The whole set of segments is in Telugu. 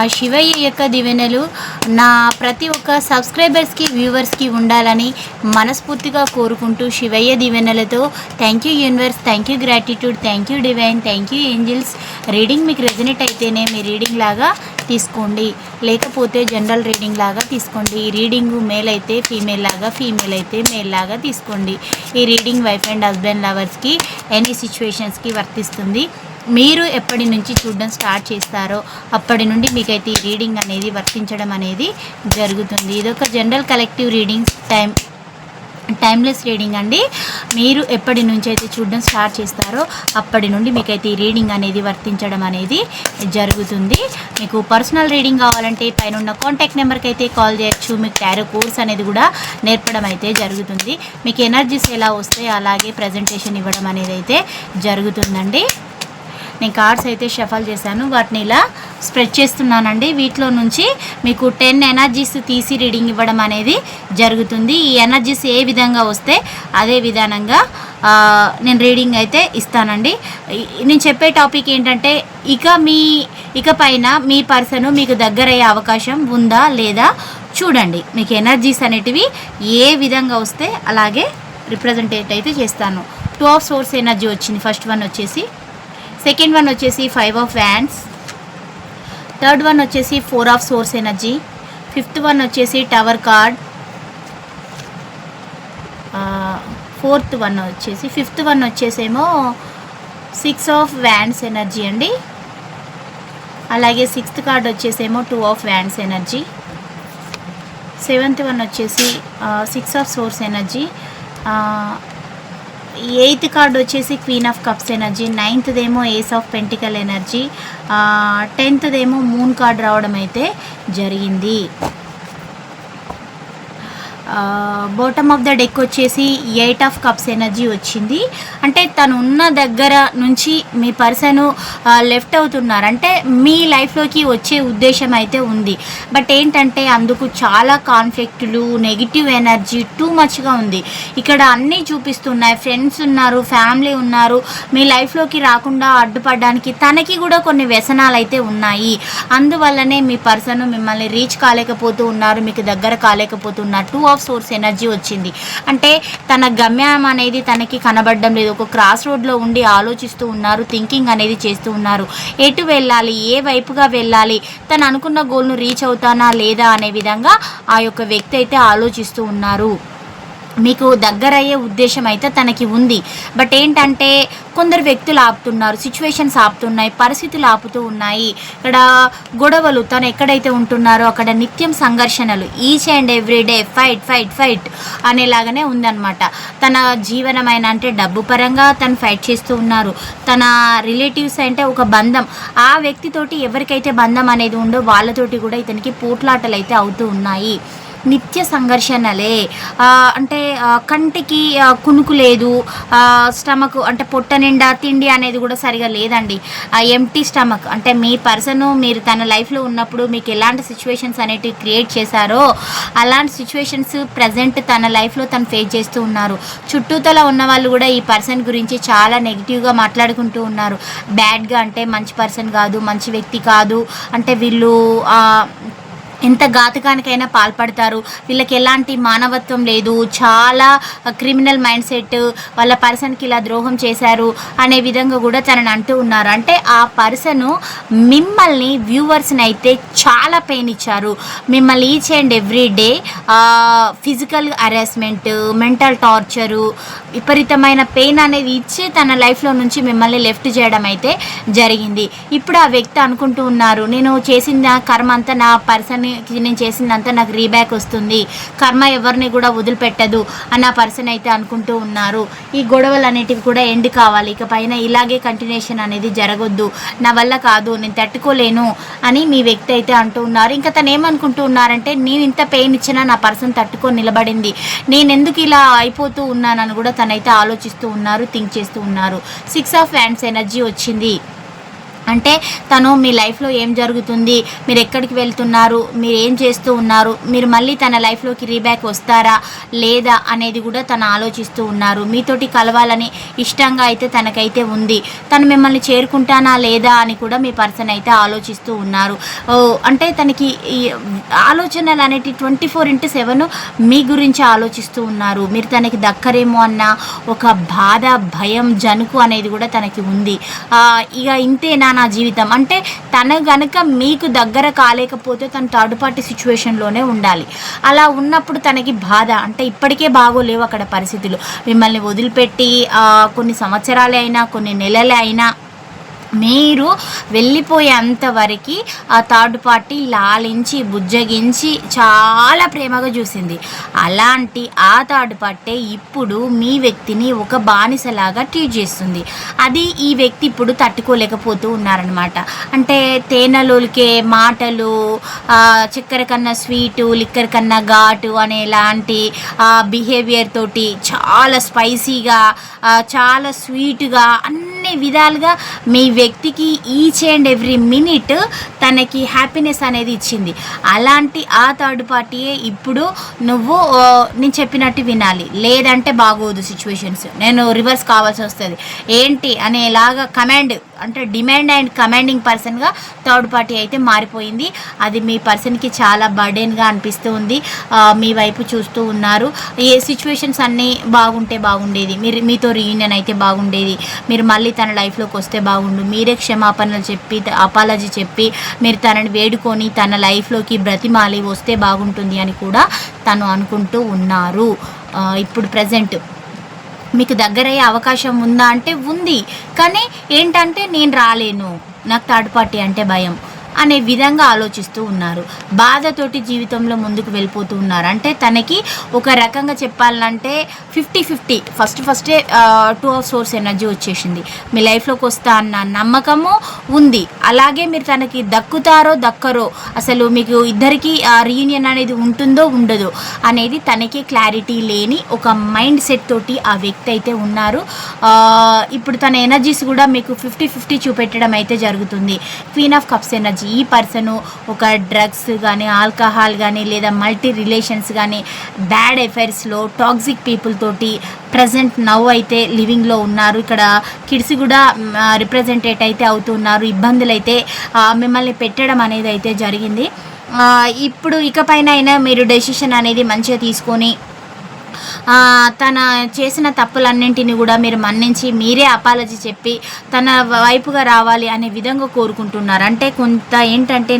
ఆ శివయ్య యొక్క దివెనలు నా ప్రతి ఒక్క సబ్స్క్రైబర్స్కి వ్యూవర్స్కి ఉండాలని మనస్ఫూర్తిగా కోరుకుంటూ Shivayya దివెనలతో thank you universe thank you gratitude thank you divine thank you angels reading మీకు రెజనేట్ అయితేనే మీ రీడింగ్ లాగా తీసుకోండి. లేకపోతే జనరల్ రీడింగ్ లాగా తీసుకోండి. ఈ రీడింగ్ మేల్ అయితే ఫీమేల్ లాగా ఫీమేల్ అయితే మేల్ లాగా తీసుకోండి. ఈ రీడింగ్ వైఫ్ అండ్ హస్బెండ్ లవర్స్కి ఎనీ సిచ్యువేషన్స్కి వర్తిస్తుంది. మీరు ఎప్పటి నుంచి చూడడం స్టార్ట్ చేస్తారో అప్పటి నుండి మీకైతే ఈ రీడింగ్ అనేది వర్తించడం అనేది జరుగుతుంది. ఇదొక general collective readings time timeless reading అండి. మీరు ఎప్పటి నుంచి అయితే చూడడం స్టార్ట్ చేస్తారో అప్పటి నుండి మీకైతే ఈ రీడింగ్ అనేది వర్తించడం అనేది జరుగుతుంది. మీకు పర్సనల్ రీడింగ్ కావాలంటే పైన ఉన్న కాంటాక్ట్ నెంబర్కి అయితే కాల్ చేయొచ్చు. మీకు టారో కోర్స్ అనేది కూడా నేర్పడం అయితే జరుగుతుంది. మీకు ఎనర్జీస్ ఎలా వస్తాయి అలాగే ప్రజెంటేషన్ ఇవ్వడం అనేది అయితే జరుగుతుందండి. నేను కార్డ్స్ అయితే షఫల్ చేశాను. వాటిని ఇలా స్ప్రెడ్ చేస్తున్నానండి. వీటిలో నుంచి మీకు టెన్ ఎనర్జీస్ తీసి రీడింగ్ ఇవ్వడం అనేది జరుగుతుంది. ఈ ఎనర్జీస్ ఏ విధంగా వస్తే అదే విధానంగా నేను రీడింగ్ అయితే ఇస్తానండి. నేను చెప్పే టాపిక్ ఏంటంటే ఇక మీ ఇక పైన మీ పర్సన్ మీకు దగ్గరయ్యే అవకాశం ఉందా లేదా చూడండి. మీకు ఎనర్జీస్ అనేటివి ఏ విధంగా వస్తే అలాగే రిప్రజెంటేట్ అయితే చేస్తాను. టూ ఆఫ్ సోర్స్ ఎనర్జీ వచ్చింది. ఫస్ట్ వన్ వచ్చేసి సెకండ్ వన్ వచ్చేసి five of wands third one వచ్చేసి four of swords energy. Fifth one వచ్చేసి టవర్ కార్డ్. ఫోర్త్ వన్ వచ్చేసి ఫిఫ్త్ వన్ వచ్చేసేమో సిక్స్ ఆఫ్ వ్యాండ్స్ ఎనర్జీ అండి. అలాగే సిక్స్త్ కార్డ్ వచ్చేసేమో two of wands energy. Seventh one వచ్చేసి six of swords energy. Eighth card వచ్చేసి క్వీన్ ఆఫ్ కప్స్ ఎనర్జీ నైన్త్దేమో ఏస్ ఆఫ్ పెంటికల్ ఎనర్జీ టెన్త్దేమో మూన్ కార్డ్ రావడం అయితే జరిగింది. బాటమ్ ఆఫ్ ద డెక్ వచ్చేసి ఎయిట్ ఆఫ్ కప్స్ ఎనర్జీ వచ్చింది. అంటే తను ఉన్న దగ్గర నుంచి మీ పర్సన్ లెఫ్ట్ అవుతున్నారు. అంటే మీ లైఫ్లోకి వచ్చే ఉద్దేశం అయితే ఉంది. బట్ ఏంటంటే అందుకు చాలా కాన్ఫ్లిక్టులు నెగిటివ్ ఎనర్జీ టూ మచ్గా ఉంది. ఇక్కడ అన్నీ చూపిస్తున్నాయి. ఫ్రెండ్స్ ఉన్నారు ఫ్యామిలీ ఉన్నారు. మీ లైఫ్లోకి రాకుండా అడ్డుపడడానికి తనకి కూడా కొన్ని వ్యసనాలు అయితే ఉన్నాయి. అందువల్లనే మీ పర్సన్ మిమ్మల్ని రీచ్ కాలేకపోతూ ఉన్నారు మీకు దగ్గర కాలేకపోతున్నారు. టూ ఆఫ్ సోర్స్ ఎనర్జీ వచ్చింది. అంటే తన గమ్యం అనేది తనకి కనబడడం లేదు. ఒక క్రాస్ రోడ్లో ఉండి ఆలోచిస్తూ ఉన్నారు థింకింగ్ అనేది చేస్తూ ఉన్నారు. ఎటు వెళ్ళాలి? ఏ వైపుగా వెళ్ళాలి? తను అనుకున్న గోల్ను రీచ్ అవుతానా లేదా అనే విధంగా ఆ యొక్క వ్యక్తి అయితే ఆలోచిస్తూ ఉన్నారు. మీకు దగ్గరయ్యే ఉద్దేశం అయితే తనకి ఉంది. బట్ ఏంటంటే కొందరు వ్యక్తులు ఆపుతున్నారు సిచ్యువేషన్స్ ఆపుతున్నాయి పరిస్థితులు ఆపుతూ ఉన్నాయి. ఇక్కడ గొడవలు తను ఎక్కడైతే ఉంటున్నారో అక్కడ నిత్యం సంఘర్షణలు each and every day fight fight fight అనేలాగానే ఉందన్నమాట. తన జీవనమైన అంటే డబ్బు పరంగా తను ఫైట్ చేస్తూ ఉన్నారు. తన రిలేటివ్స్ అంటే ఒక బంధం. ఆ వ్యక్తితోటి ఎవరికైతే బంధం అనేది ఉందో వాళ్ళతోటి కూడా ఇతనికి పోట్లాటలు అయితే అవుతూ ఉన్నాయి. నిత్య సంఘర్షణలే. అంటే కంటికి కునుకు లేదు. స్టమక్ అంటే పొట్ట నిండా తిండి అనేది కూడా సరిగా లేదండి. ఆ ఎంటీ స్టమక్ అంటే మీ పర్సన్ మీరు తన లైఫ్లో ఉన్నప్పుడు మీకు ఎలాంటి సిచ్యువేషన్స్ అనేటివి క్రియేట్ చేశారో అలాంటి సిచ్యువేషన్స్ ప్రజెంట్ తన లైఫ్లో తను ఫేస్ చేస్తూ ఉన్నారు. చుట్టూతల ఉన్న వాళ్ళు కూడా ఈ పర్సన్ గురించి చాలా నెగిటివ్గా మాట్లాడుకుంటూ ఉన్నారు. బ్యాడ్గా అంటే మంచి పర్సన్ కాదు మంచి వ్యక్తి కాదు. అంటే వీళ్ళు ఎంత ఘాతకానికైనా పాల్పడతారు. వీళ్ళకి ఎలాంటి మానవత్వం లేదు. చాలా క్రిమినల్ మైండ్ సెట్ వాళ్ళ పర్సన్కి ఇలా ద్రోహం చేశారు అనే విధంగా కూడా తనని అంటూ ఉన్నారు. అంటే ఆ పర్సన్ మిమ్మల్ని వ్యూవర్స్ని అయితే చాలా పెయిన్ ఇచ్చారు. మిమ్మల్ని each and every day physical harassment mental torture విపరీతమైన పెయిన్ అనేది ఇచ్చి తన లైఫ్లో నుంచి మిమ్మల్ని లెఫ్ట్ చేయడం అయితే జరిగింది. ఇప్పుడు ఆ వ్యక్తి అనుకుంటూ ఉన్నారు నేను చేసిన కర్మ అంతా నా పర్సన్కి నేను చేసిందంతా నాకు రీబ్యాక్ వస్తుంది. కర్మ ఎవరిని కూడా వదిలిపెట్టదు అన్న పర్సన్ అయితే అనుకుంటూ ఉన్నారు. ఈ గొడవలు అనేటివి కూడా ఎండ్ కావాలి. ఇక పైన ఇలాగే కంటిన్యూషన్ అనేది జరగొద్దు. నా వల్ల కాదు నేను తట్టుకోలేను అని మీ వ్యక్తి అయితే అంటూ ఉన్నారు. ఇంకా తను ఏమనుకుంటూ ఉన్నారంటే నేను ఇంత పెయిన్ ఇచ్చినా నా పర్సన్ తట్టుకొని నిలబడింది. నేను ఎందుకు ఇలా అయిపోతూ ఉన్నానని కూడా తనైతే ఆలోచిస్తూ ఉన్నారు థింక్ చేస్తూ ఉన్నారు. సిక్స్ ఆఫ్ హ్యాండ్స్ ఎనర్జీ వచ్చింది. అంటే తను మీ లైఫ్లో ఏం జరుగుతుంది? మీరు ఎక్కడికి వెళ్తున్నారు? మీరు ఏం చేస్తూ ఉన్నారు? మీరు మళ్ళీ తన లైఫ్లోకి రీబ్యాక్ వస్తారా? లేదా అనేది కూడా తను ఆలోచిస్తూ ఉన్నారు. మీతోటి కలవాలని ఇష్టంగా అయితే తనకైతే ఉంది. తను మిమ్మల్ని చేరుకుంటానా లేదా అని కూడా మీ పర్సన్ అయితే ఆలోచిస్తూ ఉన్నారు. ఓ, అంటే తనకి ఆలోచనలు అనేటి ట్వంటీ ఫోర్ ఇంటూ సెవెన్ మీ గురించి ఆలోచిస్తూ ఉన్నారు. మీరు తనకి దక్కరేమో అన్న ఒక బాధ భయం జనుకు అనేది కూడా తనకి ఉంది. ఇక ఇక ఇంతేనా? నా జీవితం. అంటే తన గనక మీకు దగ్గర కాలేకపోతే తను థర్డ్ పార్టీ సిచ్యువేషన్లోనే ఉండాలి. అలా ఉన్నప్పుడు తనకి బాధ. అంటే ఇప్పటికే బాగోలేవు అక్కడ పరిస్థితులు. మిమ్మల్ని వదిలిపెట్టి కొన్ని సంవత్సరాలే అయినా కొన్ని నెలలే అయినా మీరు వెళ్ళిపోయేంత వరకు ఆ థర్డ్ పార్టీ లాలించి బుజ్జగించి చాలా ప్రేమగా చూసింది. అలాంటి ఆ థర్డ్ పార్టీ ఇప్పుడు మీ వ్యక్తిని ఒక బానిసలాగా ట్రీట్ చేస్తుంది. అది ఈ వ్యక్తి ఇప్పుడు తట్టుకోలేకపోతూ ఉన్నారనమాట అంటే తేనెలోలికే మాటలు చక్కెర కన్నా స్వీటు లిక్కర్ కన్నా ఘాటు అనేలాంటి బిహేవియర్ తోటి చాలా స్పైసీగా చాలా స్వీట్గా అన్ని విధాలుగా మీ వ్యక్తికి ఈచ్ అండ్ ఎవ్రీ మినిట్ తనకి హ్యాపీనెస్ అనేది ఇచ్చింది. అలాంటి ఆ థర్డ్ పార్టీయే ఇప్పుడు నువ్వు నేను చెప్పినట్టు వినాలి. లేదంటే బాగోదు సిచ్యువేషన్స్ నేను రివర్స్ కావాల్సి వస్తుంది. ఏంటి అనేలాగా కమాండ్ అంటే డిమాండ్ అండ్ కమాండింగ్ పర్సన్గా థర్డ్ పార్టీ అయితే మారిపోయింది. అది మీ పర్సన్కి చాలా బర్డెన్గా అనిపిస్తూ ఉంది. మీ వైపు చూస్తూ ఉన్నారు. ఏ సిచ్యువేషన్స్ అన్నీ బాగుంటే బాగుండేది. మీరు మీతో రీయూనియన్ అయితే బాగుండేది. మీరు మళ్ళీ తన లైఫ్లోకి వస్తే బాగుండు. మీరే క్షమాపణలు చెప్పి అపాలజీ చెప్పి మీరు తనని వేడుకొని తన లైఫ్లోకి బ్రతిమాలి వస్తే బాగుంటుంది అని కూడా తను అనుకుంటూ ఉన్నారు. ఇప్పుడు ప్రజెంట్ మీకు దగ్గరయ్యే అవకాశం ఉందా అంటే ఉంది. కానీ ఏంటంటే నేను రాలేను. నాకు థర్డ్ పార్టీ అంటే భయం. అనే విధంగా ఆలోచిస్తూ ఉన్నారు. బాధతోటి జీవితంలో ముందుకు వెళ్ళిపోతూ ఉన్నారు. అంటే తనకి ఒక రకంగా చెప్పాలంటే ఫిఫ్టీ ఫిఫ్టీ. ఫస్ట్ ఫస్టే టూ ఆఫ్ సోర్స్ ఎనర్జీ వచ్చేసింది. మీ లైఫ్లోకి వస్తా అన్న నమ్మకము ఉంది. అలాగే మీరు తనకి దక్కుతారో దక్కరో అసలు మీకు ఇద్దరికి రీయూనియన్ అనేది ఉంటుందో ఉండదో అనేది తనకి క్లారిటీ లేని ఒక మైండ్ సెట్ తోటి ఆ వ్యక్తి అయితే ఉన్నారు. ఇప్పుడు తన ఎనర్జీస్ కూడా మీకు ఫిఫ్టీ ఫిఫ్టీ చూపెట్టడం అయితే జరుగుతుంది. క్వీన్ ఆఫ్ కప్స్ ఎనర్జీ ఈ పర్సన్ ఒక డ్రగ్స్ కానీ ఆల్కహాల్ కానీ లేదా మల్టీ రిలేషన్స్ కానీ బ్యాడ్ ఎఫైర్స్లో టాక్సిక్ పీపుల్ తోటి ప్రజెంట్ నవ్ అయితే లివింగ్లో ఉన్నారు. ఇక్కడ కిడ్స్ కూడా రిప్రజెంటేట్ అయితే అవుతున్నారు. ఇబ్బందులు అయితే మిమ్మల్ని పెట్టడం అనేది అయితే జరిగింది. ఇప్పుడు ఇకపైన అయినా మీరు డెసిషన్ అనేది మంచిగా తీసుకొని తన చేసిన తప్పులన్నింటినీ కూడా మీరు మన్నించి మీరే అపాలజీ చెప్పి తన వైపుగా రావాలి అనే విధంగా కోరుకుంటున్నారు. అంటే కొంత ఏంటంటే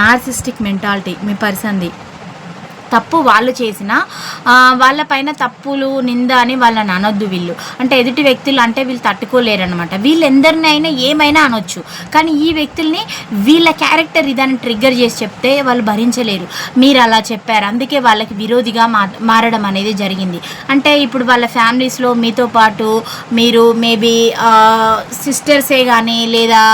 నార్సిస్టిక్ మెంటాలిటీ మీ పర్సన్ది తప్పు వాళ్ళు చేసిన వాళ్ళపైన తప్పులు నింద అని వాళ్ళని అనొద్దు వీళ్ళు. అంటే ఎదుటి వ్యక్తులు అంటే వీళ్ళు తట్టుకోలేరు అనమాట వీళ్ళెందరినైనా ఏమైనా అనొచ్చు. కానీ ఈ వ్యక్తుల్ని వీళ్ళ క్యారెక్టర్ ఇదని ట్రిగ్గర్ చేసి చెప్తే వాళ్ళు భరించలేరు. మీరు అలా చెప్పారు. అందుకే వాళ్ళకి విరోధిగా మా మారడం అనేది జరిగింది. అంటే ఇప్పుడు వాళ్ళ ఫ్యామిలీస్లో మీతో పాటు మీరు మేబీ సిస్టర్సే కానీ లేదా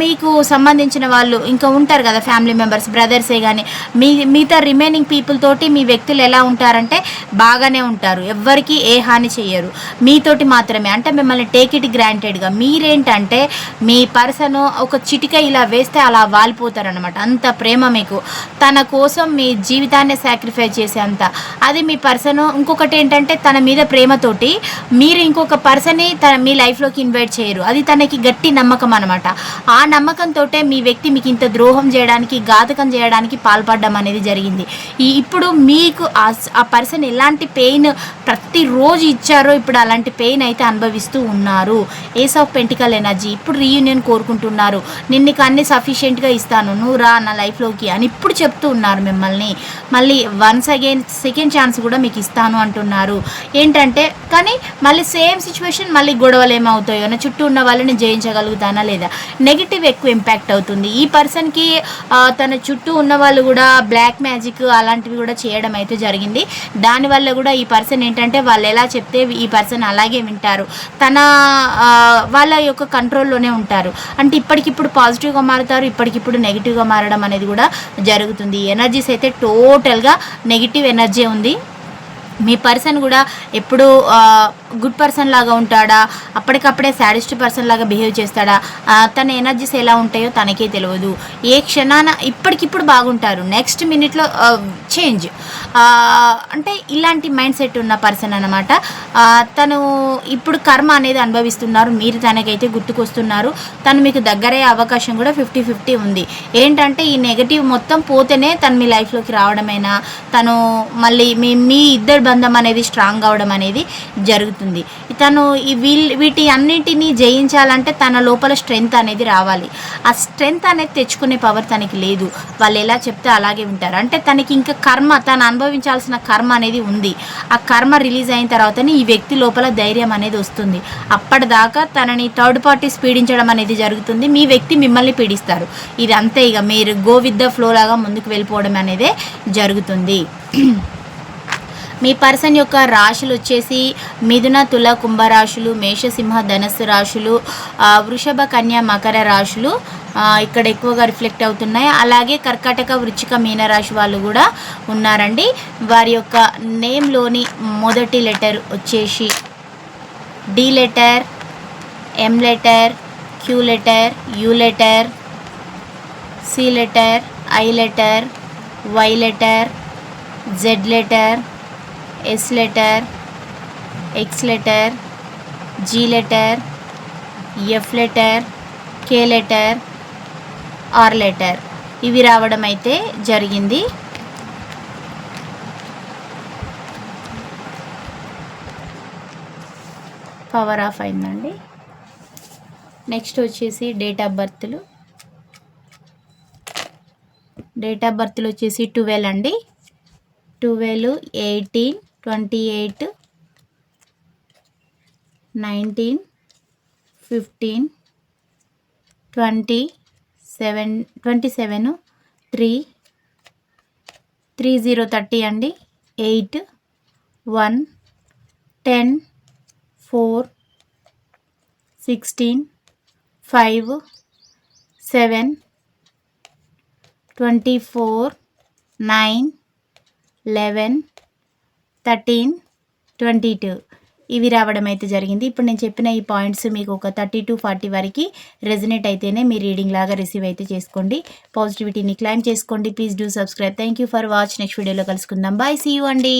మీకు సంబంధించిన వాళ్ళు ఇంకా ఉంటారు కదా ఫ్యామిలీ మెంబర్స్ బ్రదర్సే కానీ మీ మిగతా రిమైనింగ్ పీపుల్ తోటి మీ వ్యక్తులు ఎలా ఉంటారంటే బాగానే ఉంటారు. ఎవ్వరికి ఏ హాని చేయరు మీతోటి మాత్రమే. అంటే మిమ్మల్ని టేక్ ఇట్ గ్రాంటెడ్గా మీరేంటంటే మీ పర్సన్ ఒక చిటిక ఇలా వేస్తే అలా వాలిపోతారనమాట అంత ప్రేమ మీకు. తన కోసం మీ జీవితాన్ని సాక్రిఫైస్ చేసే అంత అది మీ పర్సన్ ఇంకొకటి ఏంటంటే తన మీద ప్రేమతోటి మీరు ఇంకొక పర్సన్ని తన మీ లైఫ్లోకి ఇన్వైట్ చేయరు. అది తనకి గట్టి నమ్మకం అనమాట ఆ నమ్మకంతో మీ వ్యక్తి మీకు ఇంత ద్రోహం చేయడానికి ఘాతకం చేయడానికి పాల్పడడం అనేది జరిగింది. ఈ ఇప్పుడు మీకు ఆ పర్సన్ ఎలాంటి పెయిన్ ప్రతిరోజు ఇచ్చారో ఇప్పుడు అలాంటి పెయిన్ అయితే అనుభవిస్తూ ఉన్నారు. Ace of pentacle energy. ఇప్పుడు రీయూనియన్ కోరుకుంటున్నారు. నిన్ను నీకు అన్ని సఫిషియెంట్గా ఇస్తాను. నువ్వు రా నా లైఫ్లోకి అని ఇప్పుడు చెప్తూ ఉన్నారు మిమ్మల్ని. మళ్ళీ వన్స్ అగైన్ సెకండ్ ఛాన్స్ కూడా మీకు ఇస్తాను అంటున్నారు. ఏంటంటే కానీ మళ్ళీ సేమ్ సిచ్యువేషన్ మళ్ళీ గొడవలు ఏమవుతాయో నా చుట్టూ ఉన్న వాళ్ళని జయించగలుగుతానా లేదా? నెగిటివ్ ఎక్కువ ఇంపాక్ట్ అవుతుంది. ఈ పర్సన్కి తన చుట్టూ ఉన్న వాళ్ళు కూడా బ్లాక్ మ్యాజిక్ అలాంటివి కూడా చేయడం అయితే జరిగింది. దానివల్ల కూడా ఈ పర్సన్ ఏంటంటే వాళ్ళు ఎలా చెప్తే ఈ పర్సన్ అలాగే వింటారు. తన వాళ్ళ యొక్క కంట్రోల్లోనే ఉంటారు. అంటే ఇప్పటికిప్పుడు పాజిటివ్గా మారుతారు ఇప్పటికిప్పుడు నెగిటివ్గా మారడం అనేది కూడా జరుగుతుంది. ఎనర్జీస్ అయితే టోటల్గా నెగిటివ్ ఎనర్జీ ఉంది. మీ పర్సన్ కూడా ఎప్పుడు గుడ్ పర్సన్ లాగా ఉంటాడా? అప్పటికప్పుడే శాడిస్ట్ పర్సన్ లాగా బిహేవ్ చేస్తాడా? తన ఎనర్జీస్ ఎలా ఉంటాయో తనకే తెలియదు ఏ క్షణాన ఇప్పటికిప్పుడు బాగుంటారు. నెక్స్ట్ మినిట్లో చేంజ్. అంటే ఇలాంటి మైండ్ సెట్ ఉన్న పర్సన్ అనమాట తను ఇప్పుడు కర్మ అనేది అనుభవిస్తున్నారు. మీరు తనకైతే గుర్తుకొస్తున్నారు. తను మీకు దగ్గరయ్యే అవకాశం కూడా ఫిఫ్టీ ఫిఫ్టీ ఉంది. ఏంటంటే ఈ నెగటివ్ మొత్తం పోతేనే తను మీ లైఫ్లోకి రావడమైనా? తను మళ్ళీ మీ మీ ఇద్దరు బంధం అనేది స్ట్రాంగ్ అవడం అనేది జరుగుతుంది. తను ఈ వీల్ వీటి అన్నిటినీ జయించాలంటే తన లోపల స్ట్రెంగ్త్ అనేది రావాలి. ఆ స్ట్రెంగ్త్ అనేది తెచ్చుకునే పవర్ తనకి లేదు. వాళ్ళు ఎలా చెప్తే అలాగే వింటారు. అంటే తనకి ఇంకా కర్మ తను అనుభవించాల్సిన కర్మ అనేది ఉంది. ఆ కర్మ రిలీజ్ అయిన తర్వాతనే ఈ వ్యక్తి లోపల ధైర్యం అనేది వస్తుంది. అప్పటిదాకా తనని థర్డ్ పార్టీ పీడించడం అనేది జరుగుతుంది. మీ వ్యక్తి మిమ్మల్ని పీడిస్తారు. ఇది అంతే ఇక. మీరు గో విత్ ద ఫ్లో లాగా ముందుకు వెళ్ళిపోవడం అనేదే జరుగుతుంది. మీ పర్సన్ యొక్క రాశులు వచ్చేసి మిథున తుల కుంభరాశులు మేషసింహ ధనస్సు రాశులు వృషభ కన్య మకర రాశులు ఇక్కడ ఎక్కువగా రిఫ్లెక్ట్ అవుతున్నాయి. అలాగే కర్కాటక వృచ్చిక మీన రాశి వాళ్ళు కూడా ఉన్నారండి. వారి యొక్క నేమ్లోని మొదటి లెటర్ వచ్చేసి D letter M letter Q letter U letter C letter I letter Y letter Z letter S letter X letter G letter F letter K letter R letter ఇవి రావడం అయితే జరిగింది. పవర్ ఆఫ్ అయిందండి. నెక్స్ట్ వచ్చేసి డేట్ ఆఫ్ బర్త్లు డేట్ ఆఫ్ బర్త్లు వచ్చేసి ట్వెల్వ్ అండి. Twelve eighteen twenty eight nineteen fifteen twenty seven twenty seven three three zero thirty అండి. Eight one ten four sixteen five seven twenty four nine eleven thirteen twenty two. ఇవి రావడం అయితే జరిగింది. ఇప్పుడు నేను చెప్పిన ఈ పాయింట్స్ మీకు ఒక థర్టీ టు ఫార్టీ వరకు రెజినేట్ అయితేనే మీ రీడింగ్ లాగా రిసీవ్ అయితే చేసుకోండి. పాజిటివిటీని క్లైమ్ చేసుకోండి. Please do subscribe. Thank you for watch. Next వీడియోలో కలుసుకుందాం. బాయ్. సీ యూ అండి.